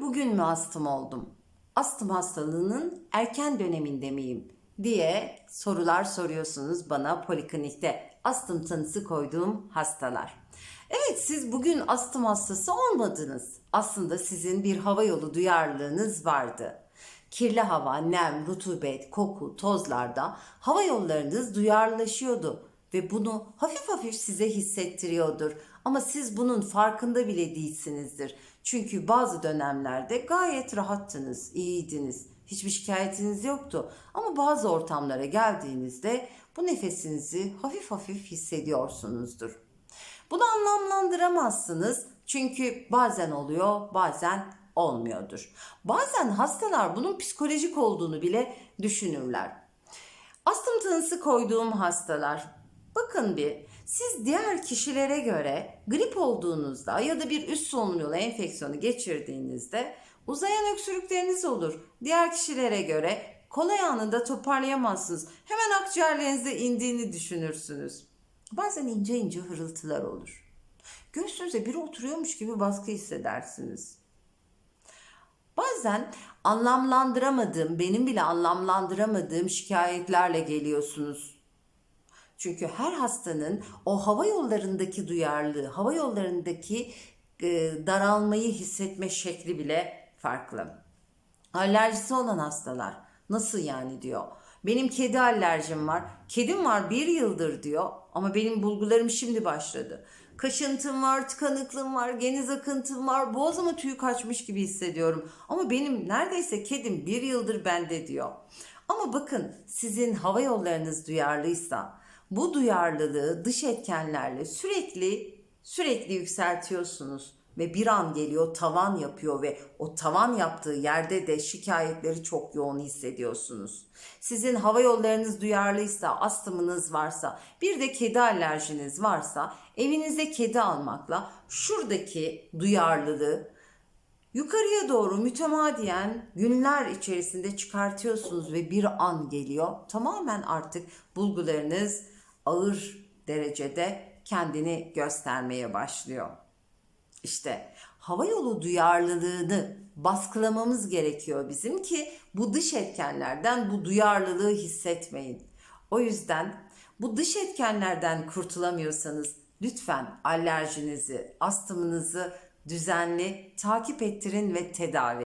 bugün mü astım oldum? Astım hastalığının erken döneminde miyim? diye sorular soruyorsunuz bana poliklinikte. Astım tanısı koyduğum hastalar. Evet siz bugün astım hastası olmadınız. Aslında sizin bir hava yolu duyarlılığınız vardı. Kirli hava, nem, rutubet, koku, tozlarda hava yollarınız duyarlılaşıyordu ve bunu hafif hafif size hissettiriyordur. Ama siz bunun farkında bile değilsinizdir. Çünkü bazı dönemlerde gayet rahattınız, iyiydiniz. Hiçbir şikayetiniz yoktu. Ama bazı ortamlara geldiğinizde bu nefesinizi hafif hafif hissediyorsunuzdur. Bunu anlamlandıramazsınız çünkü bazen oluyor, bazen olmuyordur. Bazen hastalar bunun psikolojik olduğunu bile düşünürler. Astım tanısı koyduğum hastalar. Bakın bir, siz diğer kişilere göre grip olduğunuzda ya da bir üst solunum yolu enfeksiyonu geçirdiğinizde uzayan öksürükleriniz olur. Diğer kişilere göre kolay anında toparlayamazsınız. Hemen akciğerlerinize indiğini düşünürsünüz. Bazen ince ince hırıltılar olur. Göğsünüze biri oturuyormuş gibi baskı hissedersiniz. Bazen anlamlandıramadığım, benim bile anlamlandıramadığım şikayetlerle geliyorsunuz. Çünkü her hastanın o hava yollarındaki duyarlılığı, hava yollarındaki e, daralmayı hissetme şekli bile farklı. Alerjisi olan hastalar nasıl yani diyor. Benim kedi alerjim var. Kedim var bir yıldır diyor ama benim bulgularım şimdi başladı. Kaşıntım var, tıkanıklığım var, geniz akıntım var, boğazıma tüy kaçmış gibi hissediyorum. Ama benim neredeyse kedim bir yıldır bende diyor. Ama bakın sizin hava yollarınız duyarlıysa bu duyarlılığı dış etkenlerle sürekli sürekli yükseltiyorsunuz ve bir an geliyor tavan yapıyor ve o tavan yaptığı yerde de şikayetleri çok yoğun hissediyorsunuz. Sizin hava yollarınız duyarlıysa, astımınız varsa, bir de kedi alerjiniz varsa evinize kedi almakla şuradaki duyarlılığı yukarıya doğru mütemadiyen günler içerisinde çıkartıyorsunuz ve bir an geliyor. Tamamen artık bulgularınız ağır derecede kendini göstermeye başlıyor. İşte hava yolu duyarlılığını baskılamamız gerekiyor bizim ki bu dış etkenlerden bu duyarlılığı hissetmeyin. O yüzden bu dış etkenlerden kurtulamıyorsanız lütfen alerjinizi, astımınızı düzenli takip ettirin ve tedavi